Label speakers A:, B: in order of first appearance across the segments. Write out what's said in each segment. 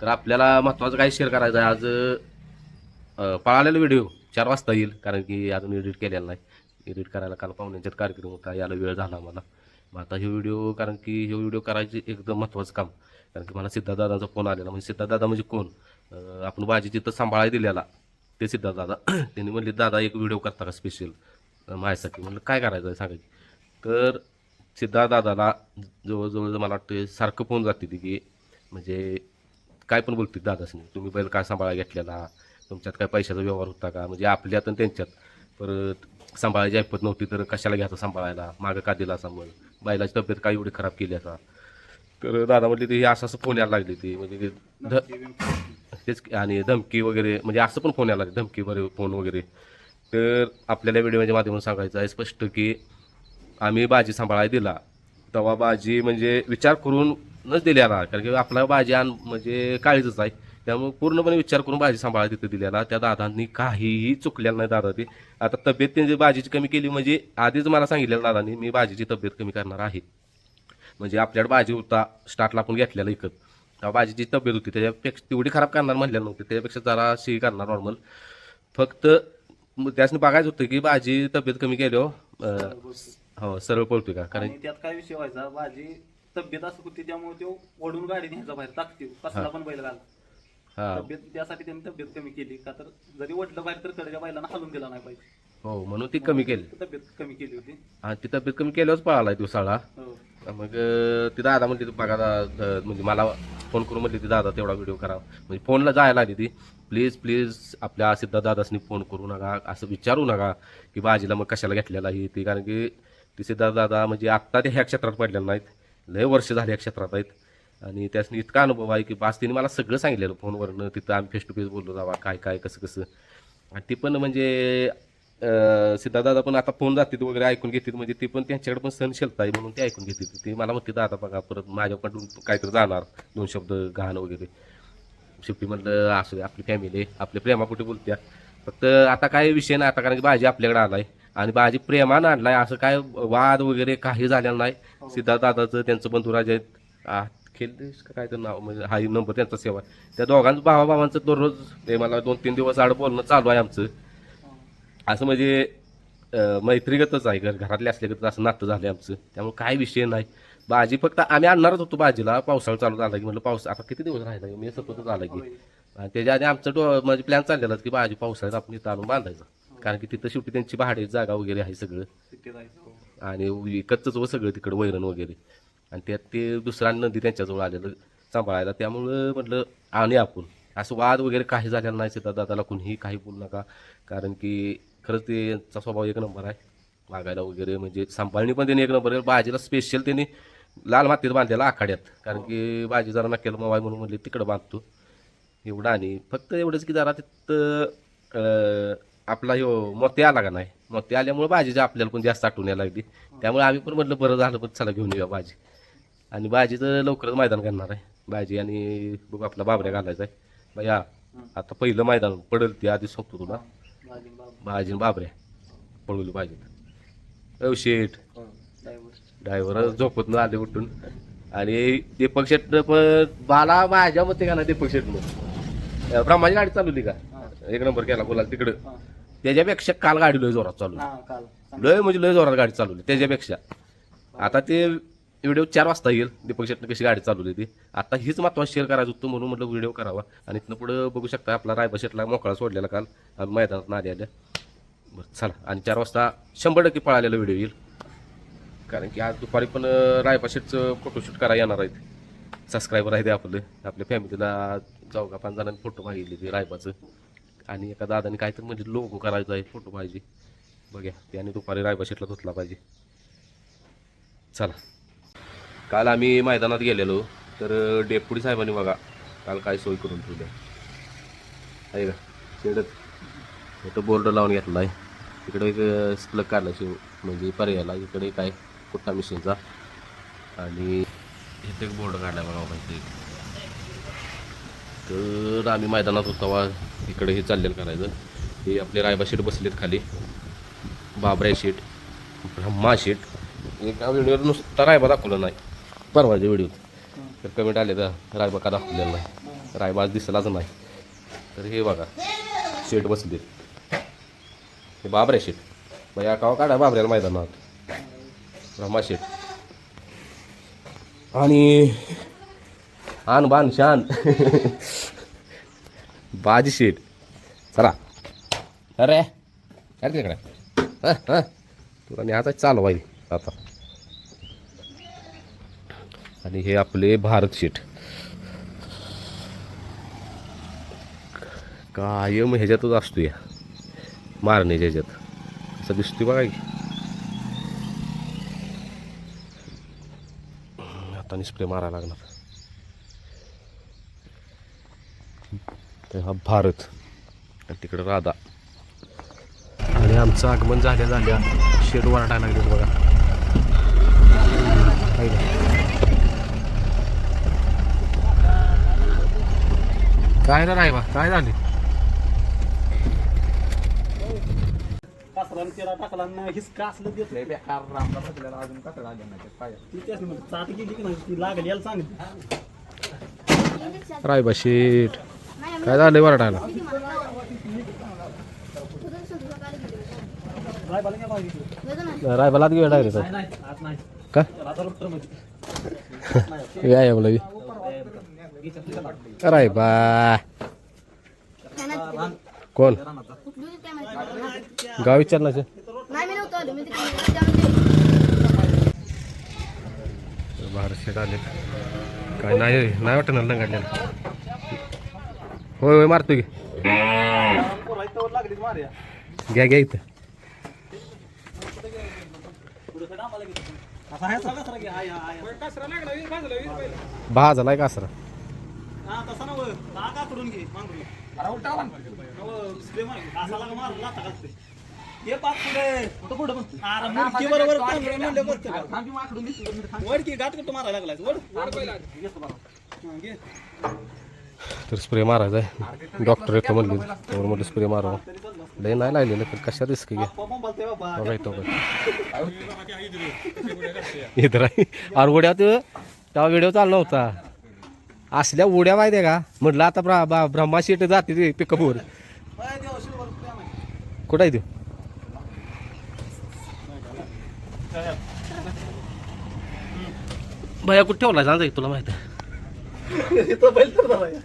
A: तर आपल्याला महत्त्वाचं काय शेअर करायचं आहे आज पळालेला व्हिडिओ चार वाजता येईल कारण की अजून एडिट केलेला नाही. एडिट करायला काल पाहुण्यांच्यात कार्यक्रम होता याला वेळ झाला मला मग आता हे व्हिडिओ कारण की हे व्हिडिओ करायचे एकदम महत्त्वाचं काम. कारण की मला सिद्धार्थदादांचा फोन आलेला. म्हणजे सिद्धार्थदादा म्हणजे कोण? आपण भाजी तिथं सांभाळायला दिलेला. ते सिद्धार्थदादा त्यांनी म्हणले दादा एक व्हिडिओ करता का स्पेशल माझ्यासाठी म्हणलं काय करायचं आहे सांगायची तर सिद्धार्थदादाला जवळजवळ मला वाटतं सारखं फोन जाते ती की म्हणजे काय पण बोलते दादासनी. तुम्ही बैल काय सांभाळा घेतलेला? तुमच्यात काय पैशाचा व्यवहार होता का? म्हणजे आपल्यात आणि त्यांच्यात. परत सांभाळायची ऐपत नव्हती तर कशाला घ्यायचं सांभाळायला? मागं का दिला सांभाळ बैलाची तब्येत काय एवढी खराब केली आता? तर दादा म्हटली ती असं असं फोन यायला लागली ती. म्हणजे ध तेच आणि धमकी वगैरे म्हणजे असं पण फोन यायला लागले धमकी वगैरे फोन वगैरे. तर आपल्याला व्हिडिओच्या माध्यमातून सांगायचं आहे स्पष्ट की आम्ही बाजी सांभाळायला दिला. तेव्हा बाजी म्हणजे विचार नच दिलेला कारण की आपला भाजी आण म्हणजे काळीच आहे. त्यामुळे पूर्णपणे विचार करून भाजी सांभाळा तिथं दिलेला त्या दादांनी काहीही चुकलेलं नाही दादा ते. आता तब्येत त्यांची भाजीची कमी केली म्हणजे आधीच मला सांगितलेलं दादांनी मी भाजीची तब्येत कमी करणार आहे. म्हणजे आपल्याकडे भाजी होता स्टार्टला आपण घेतलेला इकत. तेव्हा भाजीची तब्येत होती त्याच्यापेक्षा तेवढी खराब करणार म्हणलेलं नव्हते. त्याच्यापेक्षा जरा शी करणार नॉर्मल फक्त मग बघायचं होतं की भाजी तब्येत कमी केल्यावर हो. हो. सरळ पळतोय का? कारण
B: त्यात काय विषय व्हायचा? भाजी तब्येत असं होती त्यामुळे तो ओढून गाडी न्यायचा बाहेर टाकते. कसला पण बैल घाल.
A: हा.
B: तब्येत त्यासाठी त्यांनी तब्येत कमी केली. का तर जरी ओढलं बाहेर तर कडच्या बैलांना हलून दिला नाही पाहिजे.
A: हो म्हणून ती कमी केली.
B: तब्येत कमी केली होती.
A: आणि ती तब्येत कमी केल्यावरच पळाला तो साळा.
B: हो.
A: मग अं, ती दादा म्हणते बघा दा- म्हणजे मला फोन करून म्हणली ती दादा तेवढा व्हिडिओ करा. म्हणजे फोनला जायला आली ती. प्लीज प्लीज आपल्या सिद्धा दादासनी फोन करू नका. असं विचारू नका की बाजीला मग कशाला घेतलेला ही ती. कारण की ती सिद्धार्थ दादा म्हणजे आत्ता ते ह्या क्षेत्रात पडलेले नाहीत. लय वर्ष झाले या क्षेत्रात आहेत. आणि त्यासनी इतका अनुभव आहे की बास तिने मला सगळं सांगितलेलं फोनवरनं. तिथं आम्ही फेस टू फेस बोललो जावा काय काय कसं कसं? आणि ती पण म्हणजे सिद्धादादा पण आता फोन जातात वगैरे ऐकून घेतात. म्हणजे ती पण त्यांच्याकडे पण सहनशीलता आहे म्हणून ते ऐकून घेतात. ती मला म्हणते दादा बघा परत माझ्याकडून काहीतरी जाणार. दोन शब्द घाण वगैरे. शेवटी म्हणलं असू दे आपली फॅमिली आपल्या प्रेमापोटी बोलत्या. फक्त आता काय विषय नाही आता कारण की भाजी आपल्याकडे आहे आणि भाजी प्रेमानं आणलाय. असं काय वाद वगैरे काही झालेलं नाही. सिद्धार्थ दादाचं त्यांचं बंधुराज आहेत. खेळदेश काय तर नाव? म्हणजे हा नंबर त्यांचा सेवा. आहे. त्या दोघांचं भावा भावांचं दररोज ते मला दोन तीन दिवस आड बोलणं चालू आहे आमचं. असं म्हणजे मैत्रीगतच आहे. घर घरातले असल्यागत असं नातं झालं आमचं. त्यामुळे काय विषय नाही. भाजी फक्त आम्ही आणणारच होतो भाजीला. पावसाळा चालू झाला की म्हणलं पाऊस आता किती दिवस राहिला? मी सततच आला की. त्याच्या आधी आमचं डो म्हणजे प्लॅन चाललेला की भाजी पावसाळ्यात आपण इथं आणून बांधायचं. कारण की तिथं शेवटी त्यांची भाडे जागा वगैरे आहे सगळं.
B: हो.
A: आणि विकतच व सगळं तिकडं वैरण वगैरे. आणि त्यात ते दुसरा नदी त्यांच्याजवळ आलेलं सांभाळायला. त्यामुळं म्हटलं आणि आपण. असं वाद वगैरे काही झालेला नाही सीता दादाला कुणीही काही बोलू नका. कारण की खरंच त्यांचा स्वभाव एक नंबर आहे. वागायला वगैरे म्हणजे सांभाळणी पण त्यांनी एक नंबर आहे. भाजीला स्पेशल त्यांनी लाल मातीत बांधलेला आखाड्यात. कारण की भाजी जरा नकेल मवाय म्हणून म्हणले तिकडं बांधतो. एवढं आणि फक्त एवढंच की जरा तिथं आपला ह्यो मोती आला का नाही? मोती आल्यामुळे भाजीची आपल्याला पण जास्त आठवण यायला लागली. त्यामुळे आम्ही पण म्हटलं बरं झालं पण चला घेऊन येऊया भाजी. आणि भाजीचं लवकरच मैदान करणार आहे. भाजी आणि बघ आपला बाबऱ्या घालायचा आहे. भैया आता पहिलं मैदान पडेल ते आधी सोपतो तुला.
B: भाजी
A: बाबऱ्या. पळवली भाजीत अव शेठ.
B: ड्रायव्हर
A: झोपत न आले उठून. आणि दीपक शेटनं पण मला माझ्या मते का ना दीपक शेटनं. ब्रह्माची गाडी चालवली का? एक नंबर केला बोला तिकडं. त्याच्यापेक्षा काल गाडी लय जोरात चालू.
B: हा काल.
A: लय म्हणजे लय जोरात गाडी चालवली त्याच्यापेक्षा. आता ते व्हिडिओ चार वाजता येईल. दीपक शेटनं कशी गाडी चालवली ती. आता हीच महत्वाचं शेअर करायचं होतं म्हणून म्हटलं व्हिडिओ करावा. आणि इथनं पुढं बघू शकता आपला रायबा शेटला मोकळा सोडलेला काल. आणि मैदानात नादी आल्या. बरं चला. आणि चार वाजता शंभर टक्के पळालेला व्हिडिओ येईल. कारण की आज दुपारी पण अं, रायबा शेटचं फोटोशूट करायला येणार आहेत. सबस्क्रायबर आहे ते आपलं. आपल्या फॅमिलीला जाऊ का पाच जणांनी फोटो मागितले ते रायबाचं. आणि एका दादाने काहीतरी म्हणजे लोगो करायचा आहे फोटो पाहिजे. बघ्या त्याने दुपारी रायबा शेटला धुतला पाहिजे. चला. काल आम्ही मैदानात गेलेलो तर डेपुटी साहेबांनी बघा काल काय सोय करून ठेवली आहे. का? शेडत. इथं बोर्ड लावून घेतला आहे. इकडे एक स्प्लग काढला शिव म्हणजे पर्यायला इकडे काय कुट्टा मिशीनचा आणि इथे एक बोर्ड काढला बघा माहिती तर आम्ही मैदानात होतो तेव्हा इकडे हे चाललेलं करायचं. हे आपले रायबा शेट बसलेत खाली. बाबऱ्या शेट ब्रह्मा शेट एका व्हिडिओवर नुसता रायबा दाखवला नाही. परवाच्या व्हिडिओत तर कमेंट आले तर रायबा का दाखवलेला नाही? रायबा दिसलाच नाही. तर हे बघा शेट बसलेत. हे बाबऱ्या शेट मग या कावा काढा बाबऱ्याला मैदानात. ब्रह्मा शेट आणि आण बाण शान बाजी शेट. चला. अरे काय तिकडे. हां हां. तुला न्यायचा चालू आहे आता. आणि हे आपले भारत शेट. कायम ह्याच्यातच असतो या मारण्याच्या ह्याच्यात. असं दिसतोय बघा की. आता स्प्रे मारायला लागणार. तर हा भारत. आणि तिकडं राधा. आणि आमचं आगमन झाल्या झाल्या शेड वाढायला लागले बघा? काय ना बा काय झाले?
B: कासरानं तेरा टाकला आणि हिसका असलं देत
C: लय बेकार रामला बसलेला अजून कसं आले नाही काय
B: ती त्याच म्हणते, चाट गेली की नाही? ती लागल याला सांगितलं.
A: रायबा शेट काय झालंय वरडायला? रायबालाच घेऊन डायरेक्ट का या म्हणलं रायबा कोण? गाव
D: त्यामध्ये
A: बाहेर शेट आले काय नाही नाही वाटत ना लंगाडलेलं होय होय मारतो की. घ्या घ्या इथं.
B: पुढे
A: बहा झालाय कासरा
B: हा तसा ना करून घे बरोबर
A: तर स्प्रे मारायचा आहे. डॉक्टर येतो म्हणले. त्यावर म्हटलं स्प्रे मारावं. लय नाही लागलेलं पण कशा रिस्क घ्या.
B: बाप्पा बोंबालते
A: बघा. अरे उड्या तेव्हा व्हिडिओ चालला होता. असल्या उड्या माहिती आहे का? म्हटलं आता ब्रा बा ब्रह्मा शेट जाते ते पिकअपवर कुठं आहे तू? भया कुठे ठेवला सांगा तुला माहिती आहे.
B: इथं बैल तर झाला या.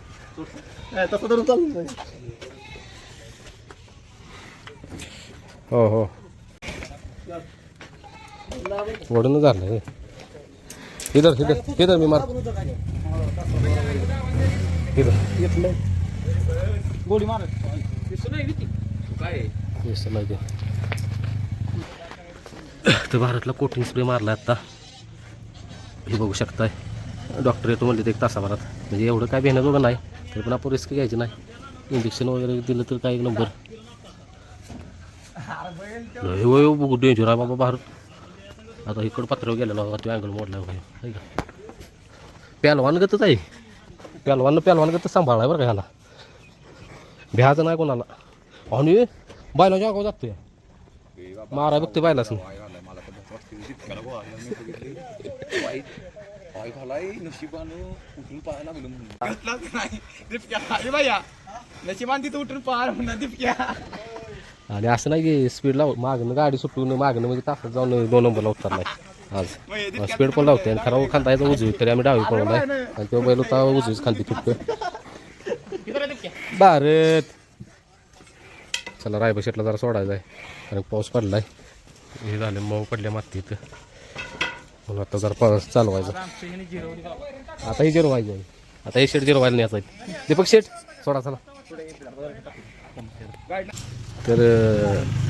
B: काय, तसं धरून चाललं नाही.
A: हो हो वडून झालं हे. इधर इधर इधर मी मार इधर.
B: गोडी मार
A: तर भारतला कोटिंग स्प्रे मारला आता हे बघू शकताय डॉक्टर येतो म्हणले ते एक तासाभरात. म्हणजे एवढं काय भेणं बघा नाही तरी पण आपण रिस्क घ्यायची नाही. इंजेक्शन वगैरे दिलं तर काय एक नंबर लय बघू डेंजर आहे बाबा बाहेर. आता इकडं पत्रावर गेलेला होता तो अँगल मोडला वगैरे का? पॅलवान गतच आहे. पॅलवान पॅलवान गत सांभाळाय बरं का ह्याला. भ्याचं नाही कोणाला. आणि बायला जागाव जातोय. मारा बघते बायलाच नाही
C: पाय घालाय नशिबानं उठून पाहायला लागलो म्हणून नाही दिपक्या अरे बाया नशिबान तिथं उठून पाहायला म्हणा दिपक्या
A: आणि असं नाही की स्पीड लाव मागणं गाडी सुटून मागणं म्हणजे तासात जाऊन दोन नंबरला उतरलाय आज स्पीड पण लावते आणि खराब खांदा यायचा उजवी तरी आम्ही डावी पळवलाय आणि तो बैल होता उजवीच खांदी फुटतो भारत चला रायबा शेटला जरा सोडायचा आहे कारण पाऊस पडलाय हे झालं मऊ पडल्या मातीत म्हणून आता जरा परत चालवायचं आता ही जिरो आहे. आता हे शेट जिरवायला न्यायचं आहे. दीपक शेट सोडा चला. तर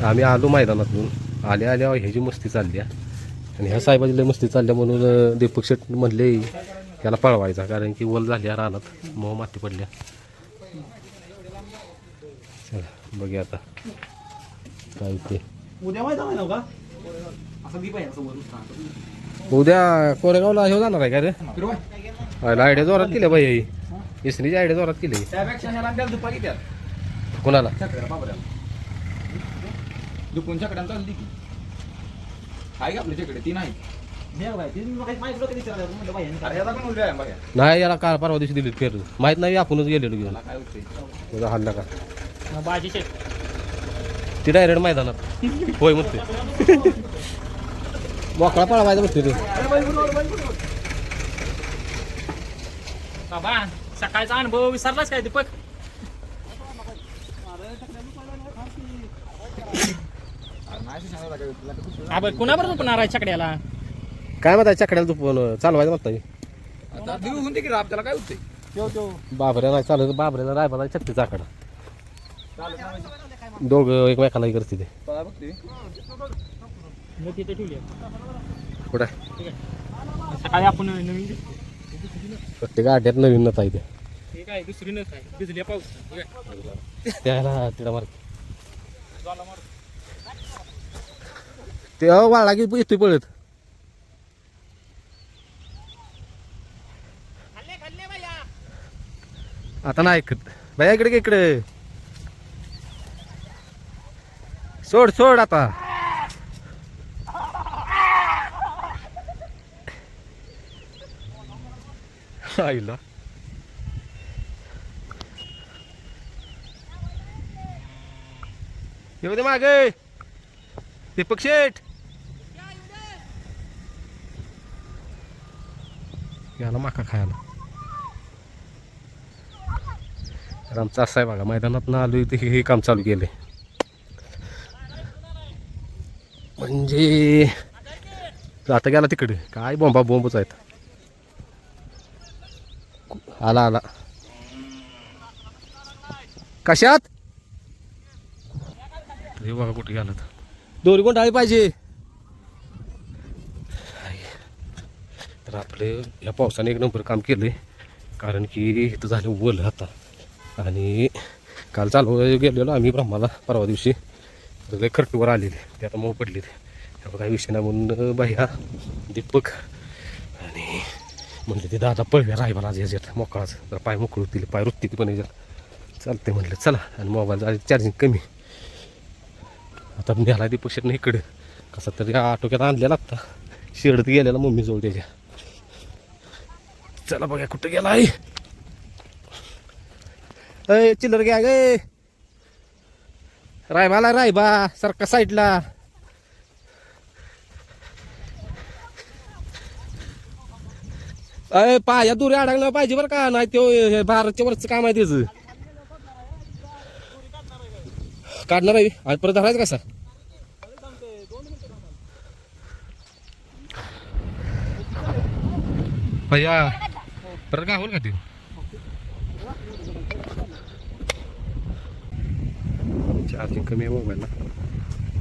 A: आम्ही आलो मैदानातून. आल्या आल्या ह्याची मस्ती चालली आहे. आणि ह्या साहेबाची लय मस्ती चालल्या म्हणून दीपक शेट म्हणले याला पळवायचा. कारण की वल झाल्या रानात. मऊ माती पडल्या. चला बघूया आता. काय ते.
B: उद्या माहिती
A: उद्या कोरेगावला हे जाणार आहे का रे? आयडिया जोरात केल्या बाई. ही इसरीची आयडिया जोरात केली. कोणाला?
C: चालली की आहे का नाही. आहे
A: याला काल परवा दिवशी दिली फेर. माहीत नाही आपणच गेलेलो घेऊन. हल्ला का? ती डायरेक्ट मैदानात. होय म्हणते मोकळा पळवायचा म्हणते ते
B: बाबा सकाळचा अनुभव विसरलाच काय दीपक
C: अरे नाही सांगायला
B: आपण कुणाबरोबर पण आहे चकड्याला
A: काय म्हणताय चकड्याला तू पण चालवायचं म्हणताय
C: आता देऊ होऊन दे की राब त्याला काय होतंय
A: बाबऱ्या नाही चालत बाबऱ्याला रायबाला छत्तीस आकडा
C: चालत नाही
A: दोघं एकमेकाला हे करते ते
B: तिथे ठेवली
A: कुठं?
B: सकाळी आपण नवीन
A: प्रत्येक अड्ड्यात नवीन नच आहे ते.
B: काय दुसरी नस आहे. भिजल्या पाऊस. ठीक आहे.
A: त्याला तिला मार.
B: ज्वाला मार.
A: ते की येतोय पळत. आता नाही ऐकत. बाया इकडे इकडे. सोड सोड आता. आईला. येऊ दे मागे. दीपक शेठ. याला माका खायला. तर असा आहे बघा मैदानात ना आलो इथे हे काम चालू केले म्हणजे आता गेला तिकडे. काय बोंबा बोंबच आहेत. आला आला. कशात? हे बघा कुठे गेला दोरी कोण डाळी पाहिजे? तर आपले या पावसाने एक नंबर काम केलं आहे कारण की इथं झालं वल आता. आणि काल चालू गेलेलो आम्ही ब्रह्माला परवा दिवशी. खर्टूवर आलेले. ते आता मऊ पडले त्यामुळे काही विषय नाही म्हणून बाह्या दीपक म्हणले ते दादा पळव्या रायबाला आज याच्यात मोकळाच. जरा पाय मोकळी होतील पाय रुत्ती पण याच्यात. चालते म्हटलं चला. आणि मोबाईल चार्जिंग कमी. आता न्याला दीपक नाही इकडे. कसा तरी आटोक्यात आणलेला आत्ता शिरडत गेलेला मम्मीजवळ त्याच्या. चला बघा कुठं गेला आहे अय चिल्लर घ्या गे रायबाला रायबा सारखा साईडला अरे पाया दुरी अडकला पाहिजे बरं का? नाही ते भारतच्या वरचं काम आहे त्याचं. काढणार आहे. आज परत धरायचं कसा भैया परत काय होईल का ते चार्जिंग कमी आहे मोबाईलला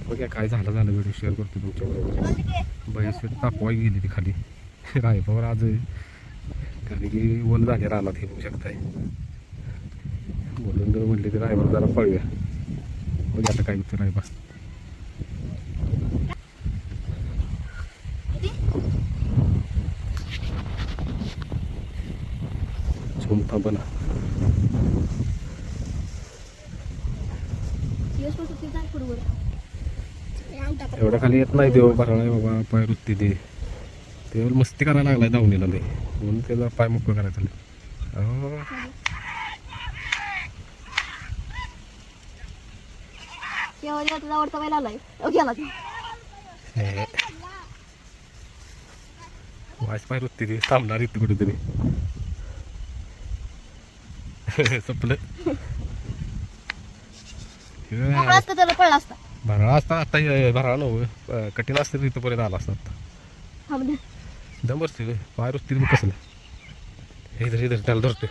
A: बघा काय झालं झालं. व्हिडिओ शेअर करतो तुमच्याबरोबर. बयास तापवाय गेली ती खाली. रायबावर आज आणि की वन झाले रानात हे बघू शकताय. बोलून जर म्हटले तर रायबार जरा पळूया बघ आता काय होतं रायबा झुमता बना एवढ्या खाली येत नाही देव भराळा बाबा पाय वृत्ती दे ते मस्ती करायला लागलाय दावणीला लय. म्हणून त्याचा पाय मोकळं करायचं
D: तो ते.
A: वाच पाय वृत्ती दे थांबणार इथं कुठेतरी. संपलं.
D: मोकळा असता त्याला असता.
A: भराळा असता. आता भराळा नव्ह. कठीण असते तर इथंपर्यंत आला असता आता.
D: हा म्हणजे
A: दम बसते रे. पाय रुसते मग कसलं हे धर हे धर त्याला धर,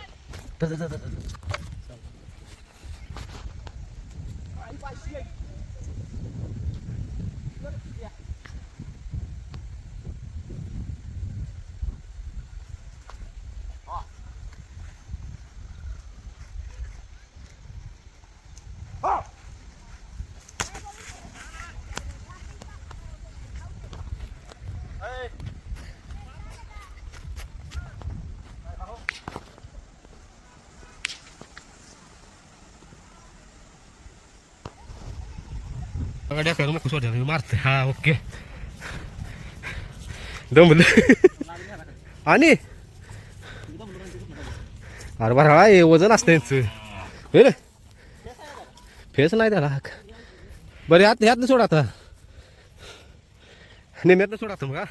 A: गाड्या कर मग सोड मारते हा ओके दमलं आणि अरे बरं हे वजन असतं यांचं होय रे फेस नाही त्याला बरं ह्यात ह्यातनं सोडा आता निम्यातनं सोडा आता मग